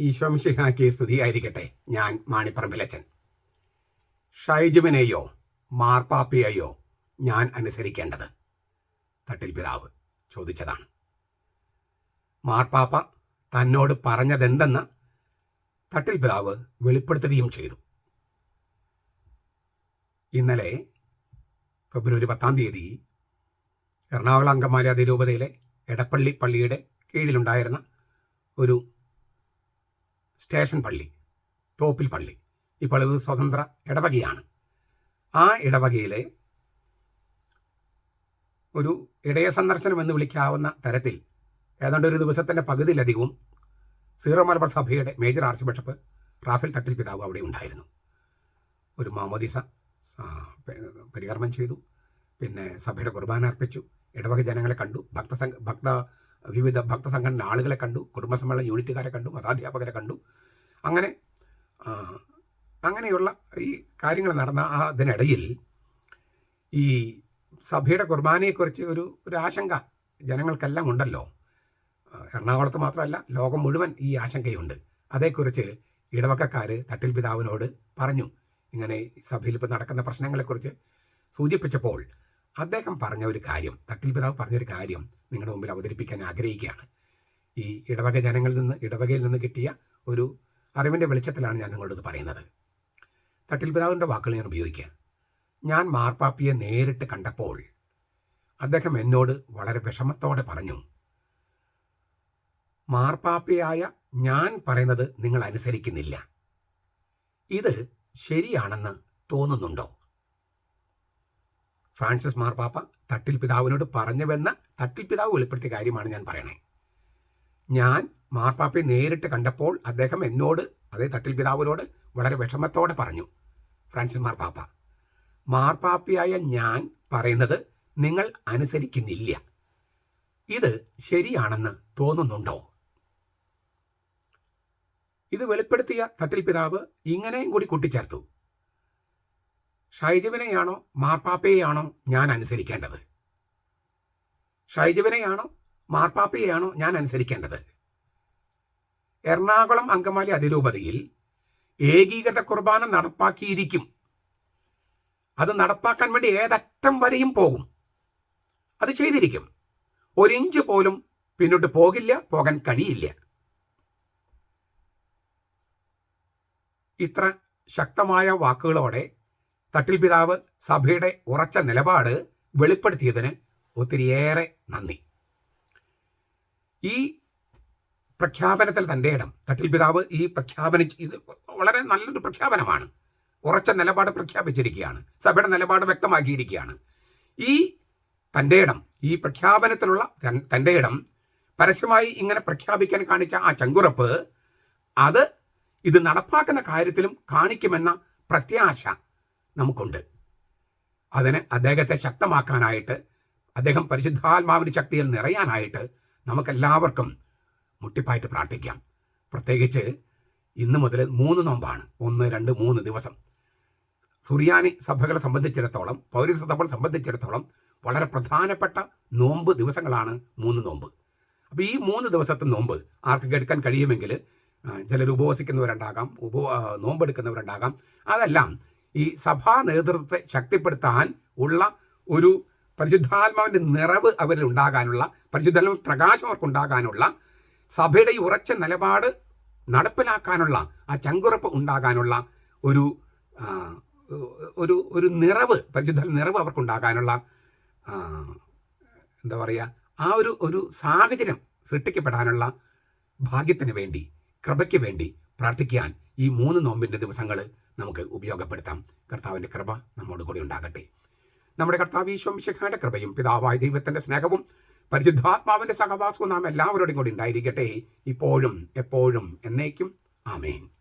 ഈശോമിശിഹാക്കി സ്തുതിയായിരിക്കട്ടെ ഞാൻ മാണിപ്പറമ്പിലച്ചൻ. ഷൈജുവിനെയോ മാർപ്പാപ്പയെയോ ഞാൻ അനുസരിക്കേണ്ടത്? തട്ടിൽ പിതാവ് ചോദിച്ചതാണ്. മാർപ്പാപ്പ തന്നോട് പറഞ്ഞതെന്തെന്ന് തട്ടിൽ പിതാവ് വെളിപ്പെടുത്തുകയും ചെയ്തു. ഇന്നലെ ഫെബ്രുവരി പത്താം തീയതി എറണാകുളം അങ്കമാലി അതിരൂപതയിലെ എടപ്പള്ളി പള്ളിയുടെ കീഴിലുണ്ടായിരുന്ന ഒരു സ്റ്റേഷൻ പള്ളി തോപ്പിൽ പള്ളി. ഇപ്പോൾ ഇത് സ്വതന്ത്ര ഇടവകയാണ്. ആ ഇടവകയിലെ ഒരു ഇടയ സന്ദർശനം എന്ന് വിളിക്കാവുന്ന തരത്തിൽ ഏതാണ്ട് ഒരു ദിവസത്തിന്റെ പകുതിയിലധികവും സീറോ മലബാർ സഭയുടെ major archbishop Rafale Thattil പിതാവ് അവിടെ ഉണ്ടായിരുന്നു. ഒരു മാമോദിസ പരികർമ്മം ചെയ്തു. പിന്നെ സഭയുടെ കുർബാന അർപ്പിച്ചു. ഇടവക ജനങ്ങളെ കണ്ടു. ഭക്തസംഘ ഭക്ത വിവിധ ഭക്തസംഘടന ആളുകളെ കണ്ടു കുടുംബസമ്മേളന യൂണിറ്റുകാരെ കണ്ടു മതാധ്യാപകരെ കണ്ടു. അങ്ങനെ അങ്ങനെയുള്ള ഈ കാര്യങ്ങൾ നടന്ന അതിനിടയിൽ ഈ സഭയുടെ കുർബാനയെക്കുറിച്ച് ഒരു ഒരു ആശങ്ക ജനങ്ങൾക്കെല്ലാം ഉണ്ടല്ലോ. എറണാകുളത്ത് മാത്രമല്ല ലോകം മുഴുവൻ ഈ ആശങ്കയുണ്ട്. അതേക്കുറിച്ച് ഇടവക്കക്കാർ തട്ടിൽ പിതാവിനോട് പറഞ്ഞു. ഇങ്ങനെ സഭയിൽ ഇപ്പോൾ നടക്കുന്ന പ്രശ്നങ്ങളെക്കുറിച്ച് സൂചിപ്പിച്ചപ്പോൾ അദ്ദേഹം പറഞ്ഞ ഒരു കാര്യം തട്ടിൽ പിതാവ് പറഞ്ഞൊരു കാര്യം നിങ്ങളുടെ മുമ്പിൽ അവതരിപ്പിക്കാൻ ആഗ്രഹിക്കുകയാണ്. ഈ ഇടവക ജനങ്ങളിൽ നിന്ന് ഇടവകയിൽ നിന്ന് കിട്ടിയ ഒരു അറിവിന്റെ വെളിച്ചത്തിലാണ് ഞാൻ നിങ്ങളോട് പറയുന്നത്. തട്ടിൽ പിതാവിന്റെ വാക്കുകൾ ഞാൻ ഉപയോഗിക്കുക. ഞാൻ മാർപ്പാപ്പിയെ നേരിട്ട് കണ്ടപ്പോൾ അദ്ദേഹം എന്നോട് വളരെ വിഷമത്തോടെ പറഞ്ഞു മാർപ്പാപ്പയായ ഞാൻ പറയുന്നത് നിങ്ങൾ അനുസരിക്കുന്നില്ല. ഇത് ശരിയാണെന്ന് തോന്നുന്നുണ്ടോ? ഫ്രാൻസിസ് മാർപ്പാപ്പ തട്ടിൽ പിതാവിനോട് പറഞ്ഞുവെന്ന തട്ടിൽ പിതാവ് വെളിപ്പെടുത്തിയ കാര്യമാണ് ഞാൻ പറയണേ. ഞാൻ മാർപ്പാപ്പയെ നേരിട്ട് കണ്ടപ്പോൾ അദ്ദേഹം എന്നോട് അതേ തട്ടിൽ പിതാവിനോട് വളരെ വിഷമത്തോടെ പറഞ്ഞു ഫ്രാൻസിസ് മാർപ്പാപ്പ മാർപ്പാപ്പയായ ഞാൻ പറയുന്നത് നിങ്ങൾ അനുസരിക്കുന്നില്ല. ഇത് ശരിയാണെന്ന് തോന്നുന്നുണ്ടോ? ഇത് വെളിപ്പെടുത്തിയ തട്ടിൽ പിതാവ് ഇങ്ങനെയും കൂടി കൂട്ടിച്ചേർത്തു. ഷൈജുവിനെയാണോ മാർപ്പാപ്പയെയാണോ ഞാൻ അനുസരിക്കേണ്ടത്? ഷൈജുവിനെയാണോ മാർപ്പാപ്പയെയാണോ ഞാൻ അനുസരിക്കേണ്ടത്? എറണാകുളം അങ്കമാലി അതിരൂപതയിൽ ഏകീകൃത കുർബാന നടപ്പാക്കിയിരിക്കും. അത് നടപ്പാക്കാൻ വേണ്ടി ഏതറ്റം വരെയും പോകും. അത് ചെയ്തിരിക്കും. ഒരിഞ്ച് പോലും പിന്നോട്ട് പോകില്ല പോകാൻ കഴിയില്ല. ഇത്ര ശക്തമായ വാക്കുകളോടെ തട്ടിൽ പിതാവ് സഭയുടെ ഉറച്ച നിലപാട് വെളിപ്പെടുത്തിയതിന് ഒത്തിരിയേറെ നന്ദി. ഈ പ്രഖ്യാപനത്തിൽ തന്റെ ഇടം തട്ടിൽ പിതാവ് ഈ പ്രഖ്യാപനം ഇത് വളരെ നല്ലൊരു പ്രഖ്യാപനമാണ്. ഉറച്ച നിലപാട് പ്രഖ്യാപിച്ചിരിക്കുകയാണ്. സഭയുടെ നിലപാട് വ്യക്തമാക്കിയിരിക്കുകയാണ്. ഈ തന്റെ ഇടം ഈ പ്രഖ്യാപനത്തിലുള്ള തൻ- തന്റെ ഇടം പരസ്യമായി ഇങ്ങനെ പ്രഖ്യാപിക്കാൻ കാണിച്ച ആ ചങ്കുറപ്പ് അത് ഇത് നടപ്പാക്കുന്ന കാര്യത്തിലും കാണിക്കുമെന്ന പ്രത്യാശ നമുക്കുണ്ട്. അതിന് അദ്ദേഹത്തെ ശക്തമാക്കാനായിട്ട് അദ്ദേഹം പരിശുദ്ധാത്മാവിന് ശക്തിയിൽ നിറയാനായിട്ട് നമുക്കെല്ലാവർക്കും മുട്ടിപ്പായിട്ട് പ്രാർത്ഥിക്കാം. പ്രത്യേകിച്ച് ഇന്ന് മുതൽ മൂന്ന് നോമ്പാണ്. ഒന്ന് രണ്ട് മൂന്ന് ദിവസം. സുറിയാനി സഭകളെ സംബന്ധിച്ചിടത്തോളം പൗരസ സഭകളെ സംബന്ധിച്ചിടത്തോളം വളരെ പ്രധാനപ്പെട്ട നോമ്പ് ദിവസങ്ങളാണ് മൂന്ന് നോമ്പ്. അപ്പോൾ ഈ മൂന്ന് ദിവസത്തെ നോമ്പ് ആർക്ക് എടുക്കാൻ കഴിയുമെങ്കിൽ ചിലർ ഉപവസിക്കുന്നവരുണ്ടാകാം ഉപ നോമ്പെടുക്കുന്നവരുണ്ടാകാം. അതെല്ലാം ഈ സഭാ നേതൃത്വത്തെ ശക്തിപ്പെടുത്താൻ ഉള്ള ഒരു പരിശുദ്ധാത്മാവിന്റെ നിറവ് അവരിൽ ഉണ്ടാകാനുള്ള പരിശുദ്ധാത്മ പ്രകാശം അവർക്കുണ്ടാകാനുള്ള സഭയുടെ ഈ ഉറച്ച നിലപാട് നടപ്പിലാക്കാനുള്ള ആ ചങ്കുറപ്പ് ഉണ്ടാകാനുള്ള ഒരു ഒരു ഒരു നിറവ് പരിശുദ്ധ നിറവ് അവർക്കുണ്ടാകാനുള്ള എന്താ പറയുക ആ ഒരു ഒരു സാഹചര്യം സൃഷ്ടിക്കപ്പെടാനുള്ള ഭാഗ്യത്തിന് വേണ്ടി കൃപയ്ക്ക് വേണ്ടി പ്രാർത്ഥിക്കാൻ ഈ മൂന്ന് നോമ്പിന്റെ ദിവസങ്ങൾ നമുക്ക് ഉപയോഗപ്പെടുത്താം. കർത്താവിന്റെ കൃപ നമ്മോട് കൂടി ഉണ്ടാകട്ടെ. നമ്മുടെ കർത്താവ് ഈശോമിശിഖയുടെ കൃപയും പിതാവായ ദൈവത്തിന്റെ സ്നേഹവും പരിശുദ്ധാത്മാവിന്റെ സഹവാസവും നാം എല്ലാവരോടും കൂടി ഉണ്ടായിരിക്കട്ടെ. ഇപ്പോഴും എപ്പോഴും എന്നേക്കും. ആമേൻ.